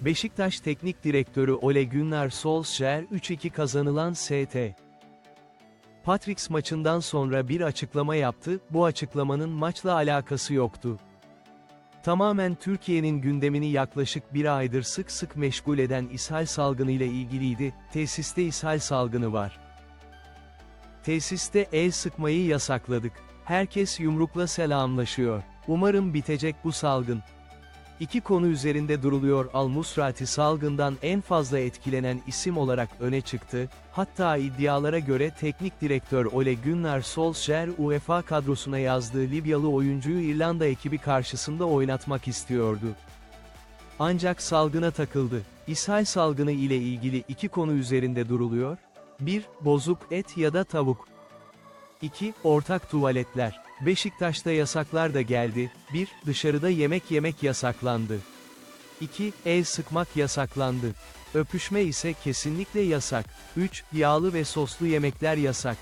Beşiktaş Teknik Direktörü Ole Gunnar Solskjaer 3-2 kazanılan ST. Patrick's maçından sonra bir açıklama yaptı, bu açıklamanın maçla alakası yoktu. Tamamen Türkiye'nin gündemini yaklaşık bir aydır sık sık meşgul eden ishal salgını ile ilgiliydi, tesiste ishal salgını var. Tesiste el sıkmayı yasakladık. Herkes yumrukla selamlaşıyor. Umarım bitecek bu salgın. İki konu üzerinde duruluyor Al-Musrati salgından en fazla etkilenen isim olarak öne çıktı, hatta iddialara göre teknik direktör Ole Gunnar Solskjaer UEFA kadrosuna yazdığı Libyalı oyuncuyu İrlanda ekibi karşısında oynatmak istiyordu. Ancak salgına takıldı. İshal salgını ile ilgili iki konu üzerinde duruluyor. 1. Bozuk et ya da tavuk. 2. Ortak tuvaletler. Beşiktaş'ta yasaklar da geldi. 1. Dışarıda yemek yemek yasaklandı. 2. El sıkmak yasaklandı. Öpüşme ise kesinlikle yasak. 3. Yağlı ve soslu yemekler yasak.